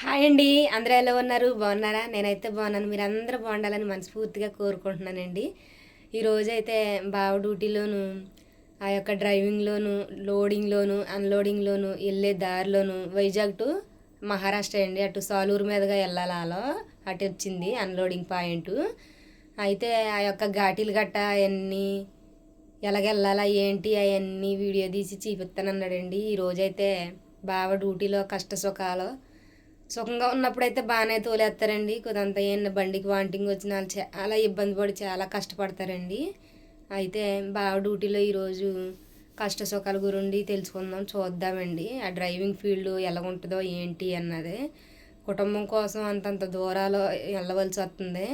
Hi అండి. అందరూ ఎలా ఉన్నారు? బాగున్నారా? నేనైతే బాగున్నాను. మీరు అందరూ బాగుండాలని మనస్ఫూర్తిగా కోరుకుంటున్నానండి. ఈరోజు అయితే బావ డ్యూటీలోను ఆ యొక్క డ్రైవింగ్లోను లోడింగ్లోను అన్లోడింగ్లోను వెళ్ళే దారిలోను వైజాగ్ టు మహారాష్ట్ర అండి. అటు సాలూరు మీదుగా వెళ్ళాలో అటు వచ్చింది అన్లోడింగ్ పాయింట్. అయితే ఆ యొక్క ఘాటీలు గట్ట అవన్నీ ఎలాగెళ్ళాలా ఏంటి అవన్నీ వీడియో తీసి చూపిస్తానన్నాడండి. ఈరోజైతే బావ డ్యూటీలో కష్ట సుఖాలు సుఖంగా ఉన్నప్పుడైతే బాగానే తోలేస్తారండి కొద్దంత ఏమన్నా బండికి వాంటింగ్ వచ్చిన వాళ్ళు చాలా ఇబ్బంది పడి చాలా కష్టపడతారండి. అయితే బావ డ్యూటీలో ఈరోజు కష్ట సుఖాల గురించి తెలుసుకుందాం చూద్దామండి. ఆ డ్రైవింగ్ ఫీల్డ్ ఎలా ఉంటుందో ఏంటి అన్నది. కుటుంబం కోసం అంతంత దూరాలు వెళ్ళవలసి వస్తుంది.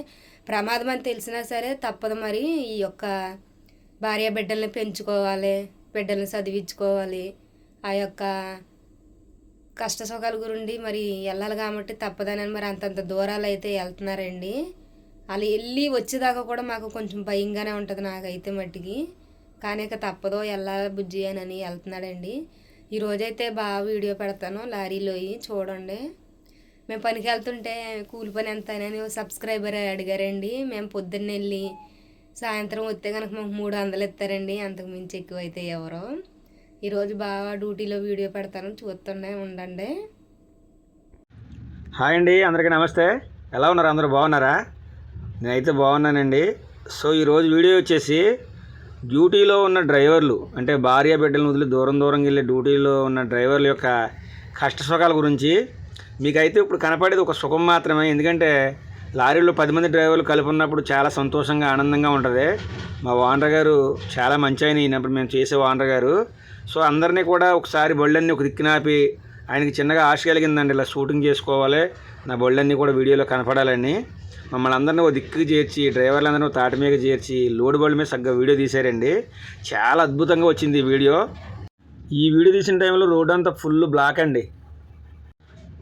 ప్రమాదం అని తెలిసినా సరే తప్పదు మరి. ఈ యొక్క భార్య బిడ్డల్ని పెంచుకోవాలి బిడ్డల్ని చదివించుకోవాలి. ఆ యొక్క కష్ట సుఖాల గురించి మరి వెళ్ళాలి కాబట్టి తప్పదని మరి అంతంత దూరాలు అయితే వెళ్తున్నారండి వాళ్ళు వెళ్ళి వచ్చేదాకా కూడా మాకు కొంచెం భయంగానే ఉంటుంది నాకైతే మట్టికి. కానీ ఇక తప్పదో వెళ్ళాలి బుజ్జి అని వెళ్తున్నాడండి ఈరోజైతే బాగా వీడియో పెడతాను లారీలో చూడండి. మేము పనికి వెళ్తుంటే కూలి పని ఎంత అని సబ్స్క్రైబర్ అడిగారండి. మేము పొద్దున్న వెళ్ళి సాయంత్రం వస్తే కనుక మాకు మూడు వందలు ఇస్తారండి. అంతకు మించి ఎక్కువ అయితే ఎవరో. ఈరోజు బాగా డ్యూటీలో వీడియో పెడతాను చూస్తుండే ఉండండి. హాయ్ అండి అందరికీ నమస్తే. ఎలా ఉన్నారు? అందరూ బాగున్నారా? నేనైతే బాగున్నానండి. సో ఈరోజు వీడియో వచ్చేసి డ్యూటీలో ఉన్న డ్రైవర్లు అంటే భార్య బిడ్డలను వదిలి దూరం దూరం వెళ్ళే డ్యూటీలో ఉన్న డ్రైవర్ల యొక్క కష్ట సుఖాల గురించి మీకైతే ఇప్పుడు కనపడేది ఒక సుఖం మాత్రమే. ఎందుకంటే లారీలో పది మంది డ్రైవర్లు కలిపి ఉన్నప్పుడు చాలా సంతోషంగా ఆనందంగా ఉంటుంది. మా ఓనర్ గారు చాలా మంచి ఆయన. ఈయనప్పుడు మేము చేసే ఓనర్ గారు. సో అందరినీ కూడా ఒకసారి బళ్ళన్నీ ఒక దిక్కునాపి ఆయనకి చిన్నగా ఆశ కలిగిందండి ఇలా షూటింగ్ చేసుకోవాలి. నా బళ్ళన్నీ కూడా వీడియోలో కనపడాలని. మమ్మల్ని అందరినీ ఒక దిక్కు చేర్చి డ్రైవర్లందరినీ తాటి మీద చేర్చి లోడ్ బళ్ళ మీద సగ్గా వీడియో తీశారండి. చాలా అద్భుతంగా వచ్చింది ఈ వీడియో. ఈ వీడియో తీసిన టైంలో రోడ్ అంతా ఫుల్ బ్లాక్ అండి.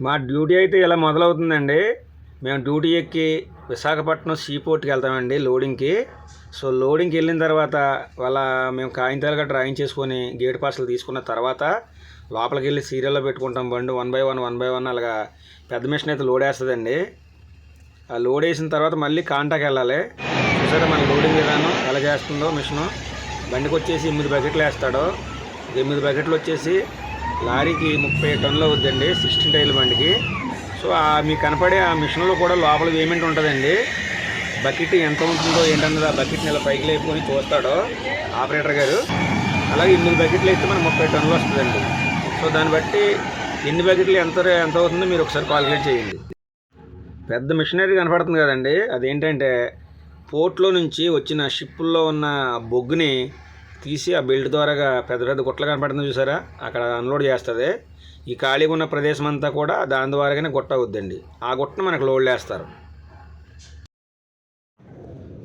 మా డ్యూటీ అయితే ఇలా మొదలవుతుందండి. మేము డ్యూటీ ఎక్కి విశాఖపట్నం సీపోర్ట్కి వెళ్తామండి లోడింగ్కి. సో లోడింగ్కి వెళ్ళిన తర్వాత వాళ్ళ మేము కాగితాలు గట్రా రాయించేసుకొని గేట్ పాసులు తీసుకున్న తర్వాత లోపలికి వెళ్ళి సీరియల్లో పెట్టుకుంటాం బండి one by one one by one అలాగా పెద్ద మిషన్ అయితే లోడ్ వేస్తుందండి. ఆ లోడ్ వేసిన తర్వాత మళ్ళీ కాంటాకి వెళ్ళాలి. చూసారా మన లోడింగ్ విధానం ఎలా చేస్తుందో మిషను. బండికి వచ్చేసి ఎనిమిది బకెట్లు వేస్తాడు. ఎనిమిది బకెట్లు వచ్చేసి లారీకి ముప్పై టన్నులు అవుద్దండి సిక్స్టీన్ టైర్ల బండికి. సో ఆ మీకు కనపడే ఆ మిషన్లో కూడా లోపల పేమెంట్ ఉంటుందండి. బకెట్ ఎంత ఉంటుందో ఏంటన్నది ఆ బకెట్ని ఇలా పైకి లేపుకొని చూస్తాడో ఆపరేటర్ గారు. అలాగే ఎనిమిది బకెట్లు అయితే మనకు ముప్పై టన్నులు వస్తుందండి. సో దాన్ని బట్టి ఎన్ని బకెట్లు ఎంత ఎంత అవుతుందో మీరు ఒకసారి కాల్కులేట్ చేయండి. పెద్ద మిషనరీ కనపడుతుంది కదండి. అదేంటంటే పోర్ట్లో నుంచి వచ్చిన షిప్పుల్లో ఉన్న బొగ్గుని తీసి ఆ బెల్ట్ ద్వారాగా పెద్ద పెద్ద గుట్టలు కనపడుతుంది చూసారా? అక్కడ అన్లోడ్ చేస్తుంది. ఈ ఖాళీగా ఉన్న ప్రదేశం అంతా కూడా దాని ద్వారాగానే గుట్ట అవుద్దండి ఆ గుట్టను మనకు లోడ్ వేస్తారు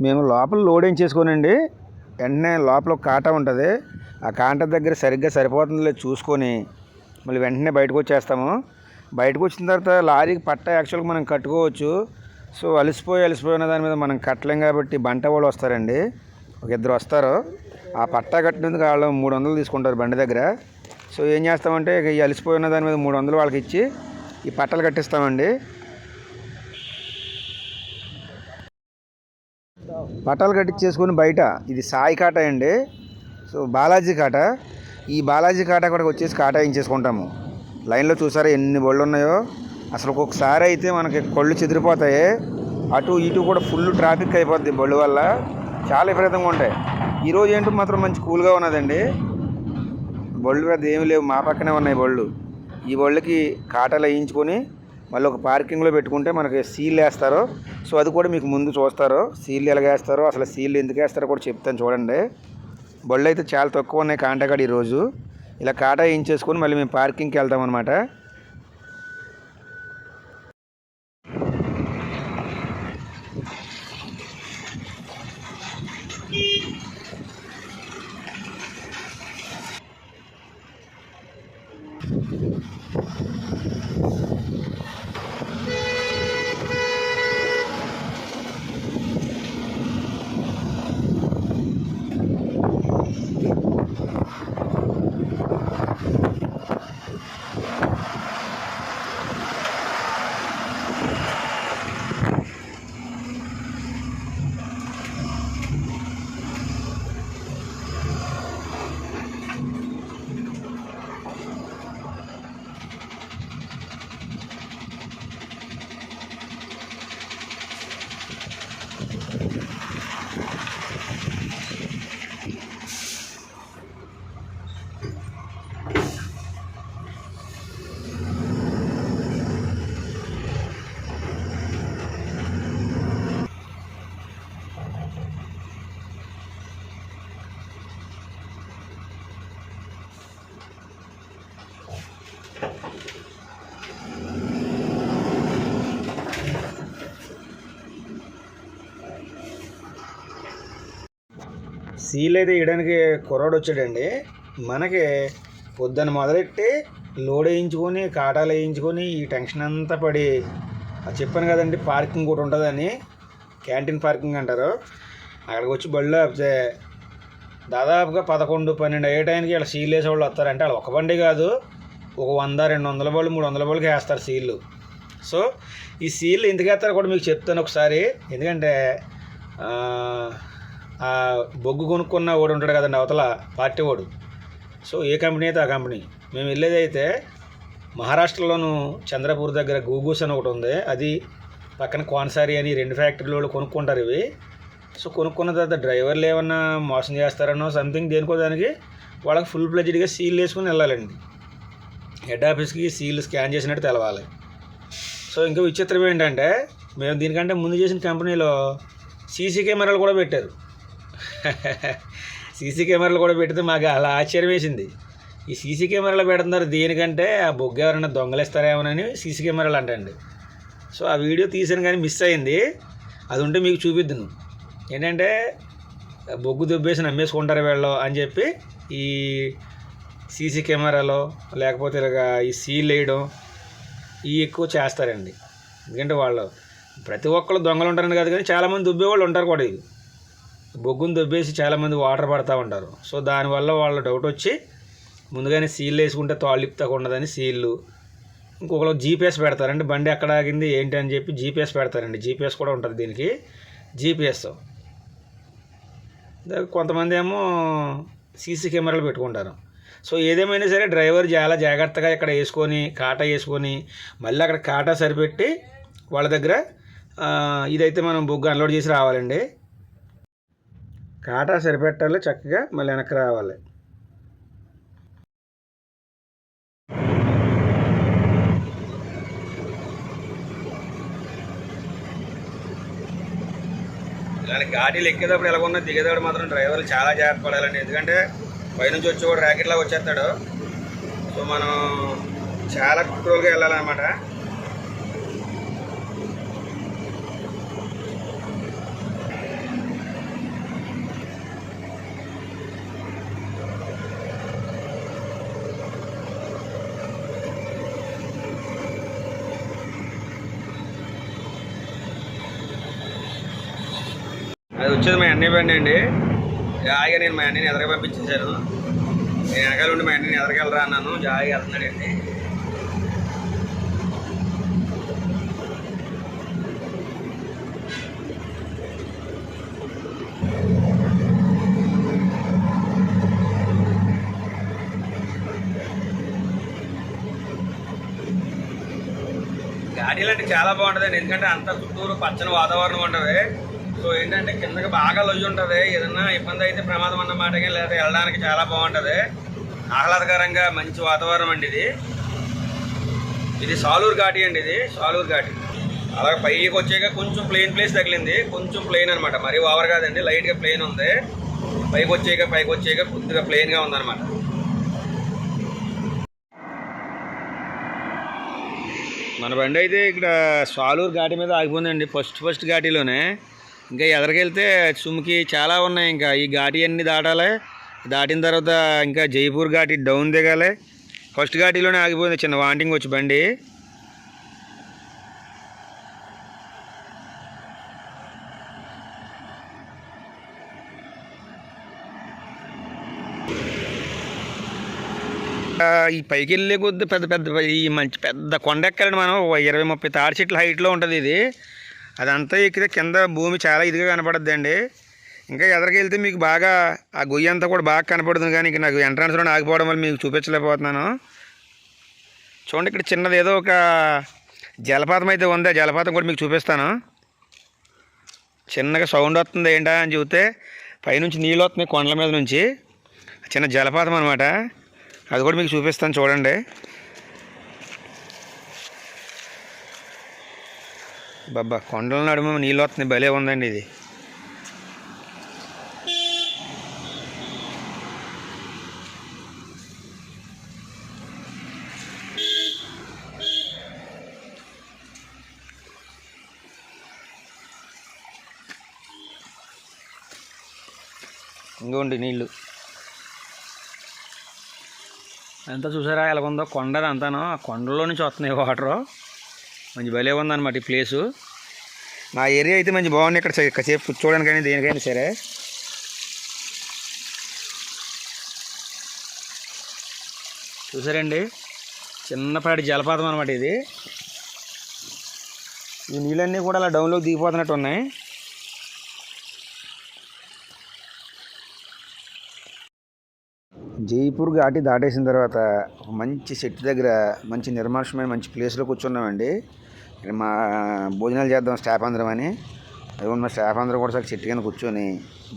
మేము లోపల లోడ్ ఏం చేసుకోనండి. వెంటనే లోపల ఒక కాటా ఉంటుంది. ఆ కాంట దగ్గర సరిగ్గా సరిపోతుందో లేదో చూసుకొని మళ్ళీ వెంటనే బయటకు వచ్చేస్తాము. బయటకు వచ్చిన తర్వాత లారీకి పట్ట యాక్చువల్గా మనం కట్టుకోవచ్చు. సో అలసిపోయి అలసిపోయిన దాని మీద మనం కట్టలేం కాబట్టి బంట వాళ్ళు వస్తారండి. ఒక ఇద్దరు వస్తారు. ఆ పట్టా కట్టినందుకు వాళ్ళు మూడు వందలు తీసుకుంటారు బండి దగ్గర. సో ఏం చేస్తామంటే ఇక ఈ అలసిపోయిన దాని మీద మూడు వందలు వాళ్ళకి ఇచ్చి ఈ పట్టలు కట్టిస్తామండి. పట్టాలు కట్టించేసుకొని బయట ఇది సాయి కాట అండి. సో బాలాజీ కాట. ఈ బాలాజీ కాట కూడా వచ్చేసి కాటా లైన్లో చూసారా ఎన్ని బళ్ళు ఉన్నాయో? అసలు ఒక్కొక్కసారి అయితే మనకి కళ్ళు చెదిరిపోతాయి. అటు ఇటు కూడా ఫుల్ ట్రాఫిక్ అయిపోద్ది బళ్ళు వల్ల. చాలా విపరీతంగా ఉంటాయి. ఈరోజు ఏంటో మాత్రం మంచి కూల్గా ఉన్నదండి. బళ్ళు పెద్ద ఏమి లేవు మా పక్కనే ఉన్నాయి బళ్ళు. ఈ బళ్ళకి కాటాలు వేయించుకొని మళ్ళీ ఒక పార్కింగ్లో పెట్టుకుంటే మనకి సీల్ వేస్తారు. సో అది కూడా మీకు ముందు చూస్తారు. సీల్ ఎలా వేస్తారో అసలు సీల్ ఎందుకు వేస్తారో కూడా చెప్తాను చూడండి. బళ్ళు అయితే చాలా తక్కువ ఉన్నాయి కాంటాకాడ ఈరోజు. ఇలా కాటా వేయించేసుకొని మళ్ళీ మేము పార్కింగ్కి వెళ్తాం Thank you. సీల్ అయితే వేయడానికి కుర్రాడు వచ్చాడండి మనకి పొద్దున్న మొదలెట్టి లోడ్ వేయించుకొని కాటాలు వేయించుకొని ఈ టెన్షన్ అంతా పడి అది చెప్పాను కదండి పార్కింగ్ కూడా ఉంటుందని క్యాంటీన్ పార్కింగ్ అంటారు. అక్కడికి వచ్చి బళ్ళు ఆపితే దాదాపుగా పదకొండు పన్నెండు అయ్యే టైంకి ఇలా సీల్ వేసే వాళ్ళు వస్తారంటే వాళ్ళు ఒక బండి కాదు ఒక వంద రెండు వందల బళ్ళు మూడు వందల బళ్ళకి వేస్తారు సీళ్ళు సో ఈ సీల్ ఎందుకు వేస్తారో కూడా మీకు చెప్తాను ఒకసారి. ఎందుకంటే ఆ, బొగ్గు కొనుక్కున్న వాడు ఉంటాడు కదండి అవతల పార్టీ వాడు. సో ఏ కంపెనీ అయితే ఆ కంపెనీ. మేము వెళ్ళేది అయితే మహారాష్ట్రలోను చంద్రపూర్ దగ్గర గూగూస్ అని ఒకటి ఉంది. అది పక్కన కోనసారి అని రెండు ఫ్యాక్టరీలు వాళ్ళు కొనుక్కుంటారు ఇవి. సో కొనుక్కున్న తర్వాత డ్రైవర్లు ఏమన్నా మోసం చేస్తారనో సంథింగ్ దేనికో దానికి వాళ్ళకి ఫుల్ ప్లెజ్డ్గా సీల్ వేసుకుని వెళ్ళాలండి. హెడ్ ఆఫీస్కి సీల్ స్కాన్ చేసినట్టు తెలవాలి. సో ఇంకా విచిత్రం ఏంటంటే మేము దీనికంటే ముందు చేసిన కంపెనీలో సీసీ కెమెరాలు కూడా పెట్టారు. సీసీ కెమెరాలు కూడా పెడితే మాకు అలా ఆశ్చర్యం వేసింది. ఈ సీసీ కెమెరాలు పెడుతున్నారు దేనికంటే ఆ బొగ్గు ఎవరైనా దొంగలేస్తారేమోనని సీసీ కెమెరాలు అంటండి. సో ఆ వీడియో తీసాను కానీ మిస్ అయింది. అది ఉంటే మీకు చూపిద్దును. ఏంటంటే బొగ్గు దుబ్బేసి నమ్మేసుకుంటారు వీళ్ళు అని చెప్పి ఈ సీసీ కెమెరాలో లేకపోతే ఇలాగ ఈ సీల్ వేయడం ఇవి ఎక్కువ చేస్తారండి. ఎందుకంటే వాళ్ళు ప్రతి ఒక్కళ్ళు దొంగలు ఉంటారని కాదు కానీ చాలామంది దుబ్బేవాళ్ళు ఉంటారు కూడా ఇది బొగ్గును దొబ్బేసి చాలామంది వాటర్ పడతా ఉంటారు. సో దానివల్ల వాళ్ళ డౌట్ వచ్చి ముందుగానే సీల్ వేసుకుంటే తాళ్ళు ఉండదని సీళ్ళు ఇంకొకరు జీపీఎస్ పెడతారండి. బండి ఎక్కడ ఆగింది ఏంటి అని చెప్పి జీపీఎస్ పెడతారండి. జీపీఎస్ కూడా ఉంటుంది దీనికి. జీపీఎస్. కొంతమంది ఏమో సీసీ కెమెరాలు పెట్టుకుంటారు. సో ఏదేమైనా సరే డ్రైవర్ చాలా జాగ్రత్తగా ఇక్కడ వేసుకొని కాటా వేసుకొని మళ్ళీ అక్కడ కాటా సరిపెట్టి వాళ్ళ దగ్గర ఇదైతే మనం బొగ్గు అన్లోడ్ చేసి రావాలండి. కాటా సరిపెట్టాలి చక్కగా మళ్ళీ వెనక్కి రావాలి. ఇలాంటి గాడీలు ఎక్కేటప్పుడు ఎలా ఉన్నా దిగేటప్పుడు మాత్రం డ్రైవర్లు చాలా జాగ్రత్త పడాలండి. ఎందుకంటే పైనుంచి వచ్చేవాడు ర్యాకెట్ వచ్చేస్తాడు. సో మనం చాలా కంట్రోల్గా వెళ్ళాలన్నమాట అది వచ్చేది మా అన్నయ్య బండి అండి. జాయిగా నేను మా అన్నయ్యని ఎదరగా పంపించేశాను నేను వెనకాల ఉండి మా అన్నయ్యని ఎదరకెళ్ళరా అన్నాను. జాయిగా వెళ్తున్నాడండి గాడీలు అంటే చాలా బాగుంటుందండి. ఎందుకంటే అంత చుట్టూరు పచ్చని వాతావరణం ఉంటుంది సో ఏంటంటే కిందకి బాగా లొయ్యి ఉంటుంది. ఏదన్నా ఇబ్బంది అయితే ప్రమాదం అన్నమాట కానీ లేదా వెళ్ళడానికి చాలా బాగుంటుంది. ఆహ్లాదకరంగా మంచి వాతావరణం అండి ఇది. ఇది సాలూరు ఘాటి అండి ఇది సాలూరు ఘాటి. అలాగే పైకి వచ్చాక కొంచెం ప్లెయిన్ ప్లేస్ తగిలింది. కొంచెం ప్లెయిన్ అనమాట మరీ ఓవర్ కాదండి లైట్గా ప్లెయిన్ ఉంది. పైకి వచ్చాక పైకి వచ్చాక కొద్దిగా ప్లెయిన్గా ఉందన్నమాట. మన బండి అయితే ఇక్కడ సాలూరు ఘాటి మీద ఆగిపోయిందండి. ఫస్ట్ ఫస్ట్ ఘాటిలోనే. ఇంకా ఎదరికెళ్తే సుముకి చాలా ఉన్నాయి ఇంకా. ఈ ఘాటి అన్ని దాటాలి. దాటిన తర్వాత ఇంకా జైపూర్ ఘాటి డౌన్ దిగాలి. ఫస్ట్ ఘాటిలోనే ఆగిపోయింది చిన్న వాంటింగ్ వచ్చి బండి. ఈ పైకి వెళ్ళే కొద్ది పెద్ద పెద్ద ఈ మంచి పెద్ద కొండ ఎక్కాలండి మనం. ఇరవై ముప్పై తాడి చెట్ల హైట్లో ఉంటుంది ఇది. అదంతా ఎక్కితే కింద భూమి చాలా ఇదిగా కనపడద్దండి. ఇంకా ఎదరికి వెళ్తే మీకు బాగా ఆ గొయ్యి అంతా కూడా బాగా కనపడుతుంది కానీ ఇంక నాకు ఎంట్రన్స్లో ఆగిపోవడం వల్ల మీకు చూపించలేకపోతున్నాను. చూడండి ఇక్కడ చిన్నది ఏదో ఒక జలపాతం అయితే ఉంది. ఆ జలపాతం కూడా మీకు చూపిస్తాను. చిన్నగా సౌండ్ వస్తుంది ఏంటా అని చూస్తే పైనుంచి నీళ్ళు వస్తున్నాయి కొండల మీద నుంచి. చిన్న జలపాతం అనమాట అది కూడా మీకు చూపిస్తాను చూడండి. బాబా కొండల నడుమ నీళ్ళు వస్తున్నాయి భలే ఉందండి ఇది. ఇంకోండి నీళ్ళు. అంతా చూసారా ఎలా ఉందో కొండ అంతాను ఆ కొండలో నుంచి వస్తున్నాయి వాటరు. మంచి భలే ఉందన్నమాట ఈ ప్లేసు. మా ఏరియా అయితే మంచి బాగుంది ఇక్కడ సేపు కాసేపు కూర్చోవడానికైనా దేనికైనా సరే. చూసారండి? చిన్నపాటి జలపాతం అనమాట ఇది. ఈ నీళ్ళన్నీ కూడా అలా డౌన్లోకి దిగిపోతున్నట్టు ఉన్నాయి. జైపూర్ ఘాటి దాటేసిన తర్వాత మంచి చెట్టు దగ్గర మంచి నిర్మానుషమైన మంచి ప్లేస్లో కూర్చున్నామండి. మా భోజనాలు చేద్దాం స్టాఫ్ అందరం అని. అదిగో మా స్టాఫ్ అందరూ కూడా సార్ చెట్టు కింద కూర్చొని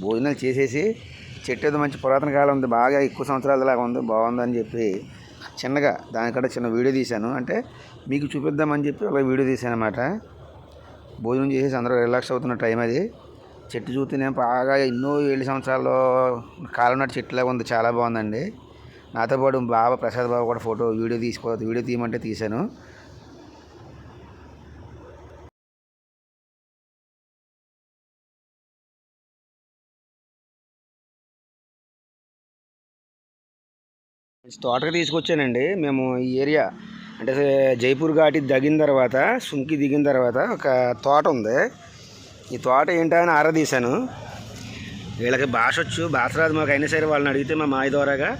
భోజనాలు చేసేసి చెట్టు ఏదో మంచి పురాతన కాలం ఉంది బాగా ఎక్కువ సంవత్సరాలలాగా ఉంది బాగుందని చెప్పి చిన్నగా దానికంటే చిన్న వీడియో తీశాను. అంటే మీకు చూపిద్దామని చెప్పి అలా వీడియో తీశాను అనమాట భోజనం చేసేసి అందరూ రిలాక్స్ అవుతున్న టైం అది. చెట్టు చూస్తేనే బాగా ఎన్నో ఏడు సంవత్సరాల్లో కాలం నాటి చెట్టులాగా ఉంది చాలా బాగుందండి. నాతో పాటు బాబా ప్రసాద్ బాబు కూడా ఫోటో వీడియో తీసుకో వీడియో తీయమంటే తీశాను. తోటకి తీసుకొచ్చానండి. మేము ఈ ఏరియా అంటే జైపూర్ ఘాటి దగిన తర్వాత సుంకి దిగిన తర్వాత ఒక తోట ఉంది. ఈ తోట ఏంటా అని ఆరాధీశాను వీళ్ళకి భాష వచ్చు భాష రాదు మాకు అయినా సరే వాళ్ళని అడిగితే మా మాయ ద్వారాగా.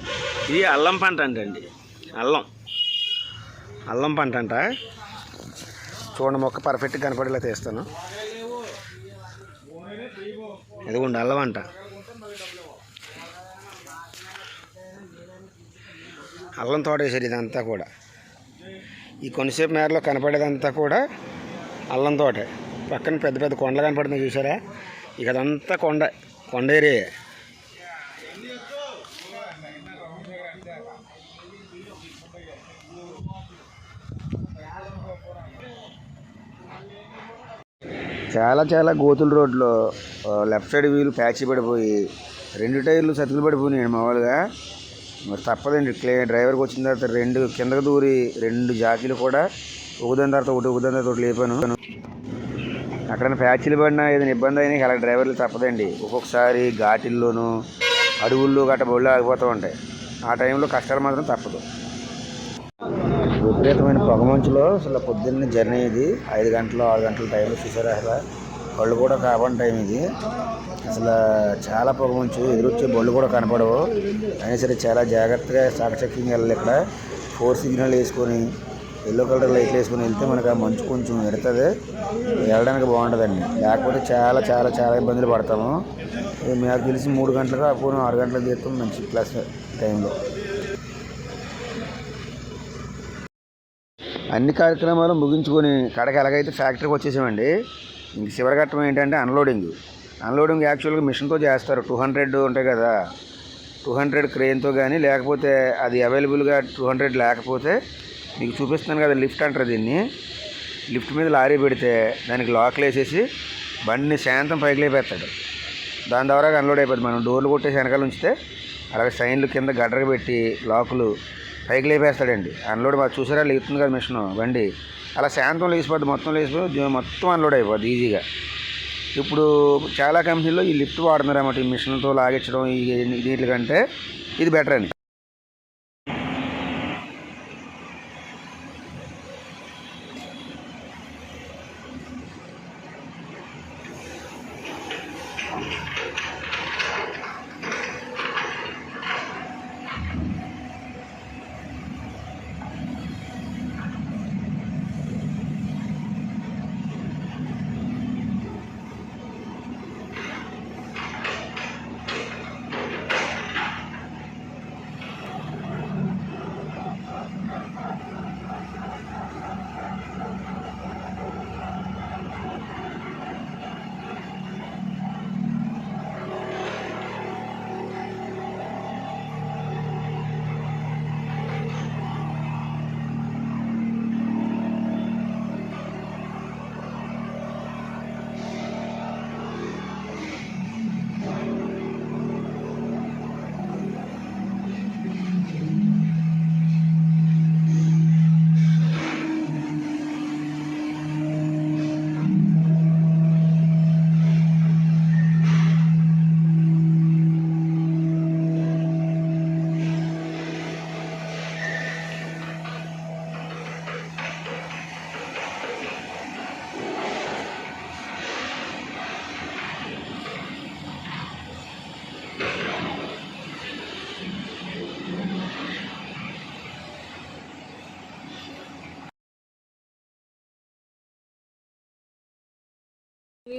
ఇది అల్లం పంట అంటండి. అల్లం. అల్లం పంట అంట. చూడండి మొక్క పర్ఫెక్ట్గా కనపడేలా తీస్తాను. ఇదిగోండి అల్లం అంట. అల్లం తోట వేసారు ఇదంతా కూడా. ఈ కొన్నిసేపు మేరలో కనపడేదంతా కూడా అల్లం తోటే. పక్కన పెద్ద పెద్ద కొండలు కనపడుతున్నాయి చూసారా? ఇక అదంతా కొండ కొండ ఏరియా. చాలా చాలా గోతుల రోడ్లో లెఫ్ట్ సైడ్ వీలు ప్యాచ్ పడిపోయి రెండు టైర్లు సతుకులు పడిపోయినాయి మామూలుగా. మరి తప్పదండి. క్లే డ్రైవర్కి వచ్చిన తర్వాత రెండు కిందకు దూరి రెండు జాకీలు కూడా ఒకదాని తర్వాత ఒకటి ఒకదాని తర్వాత ఒకటి లేపాను. అక్కడైనా ప్యాచీలు పడినా ఏదైనా ఇబ్బంది అయినా అలా డ్రైవర్లు తప్పదండి. ఒక్కొక్కసారి ఘాటిల్లోనూ అడవుల్లో గట్ట బొళ్ళు ఆగిపోతూ ఉంటాయి. ఆ టైంలో కష్టాలు మాత్రం తప్పదు. విపరీతమైన పొగమంచులో అసలు పొద్దున్న జర్నీ ఇది. ఐదు గంటలు ఆరు గంటల టైంలో చూసారా అసలు? బళ్ళు కూడా కావని టైం ఇది. అసలు చాలా పొగమంచు ఎదురొచ్చే బళ్ళు కూడా కనపడవు. అయినా సరే చాలా జాగ్రత్తగా చాకచక్యంగా వెళ్ళాలి ఇక్కడ. ఫోర్ సిగ్నల్ వేసుకొని ఎల్లో కలర్ లైట్లు వేసుకొని వెళ్తే మనకు ఆ మంచు కొంచెం ఎడుతుంది. వెళ్ళడానికి బాగుంటుందండి. లేకపోతే చాలా చాలా చాలా ఇబ్బందులు పడతాము. నాకు తెలిసి మూడు గంటలకు అప్పుడు ఆరు గంటలకు తీస్తాం మంచి ప్లస్ టైంలో అన్ని కార్యక్రమాలు ముగించుకొని కడకి ఎలాగైతే ఫ్యాక్టరీకి వచ్చేసామండి ఇంక చివరి ఘట్టం ఏంటంటే అన్లోడింగ్ అన్లోడింగ్ యాక్చువల్గా మిషన్తో చేస్తారు. టూ హండ్రెడ్ ఉంటాయి కదా. టూ హండ్రెడ్ క్రెయిన్తో కానీ లేకపోతే అది అవైలబుల్గా టూ హండ్రెడ్ లేకపోతే మీకు చూపిస్తాను కదా లిఫ్ట్ అంటారు దీన్ని. లిఫ్ట్ మీద లారీ పెడితే దానికి లాక్లు వేసేసి బండిని శాంతం పైకి లేపేస్తాడు. దాని ద్వారా అన్లోడ్ అయిపోద్ది. మనం డోర్లు కొట్టేసి వెనకాల ఉంచితే అలాగే సైన్లు కింద గడ్డకు పెట్టి లాకులు పైకి లేపేస్తాడండి. అన్లోడ్ మాకు చూసారా? లేపుతుంది కదా మిషన్ బండి. అలా శాంతం లేచిపోద్ది మొత్తం లేచిపోయి మొత్తం అన్లోడ్ అయిపోద్ది ఈజీగా. ఇప్పుడు చాలా కంపెనీల్లో ఈ లిఫ్ట్ వాడుతున్నారు అన్నమాట ఈ మిషన్తో లాగించడం ఈ వీటికంటే ఇది బెటర్ అండి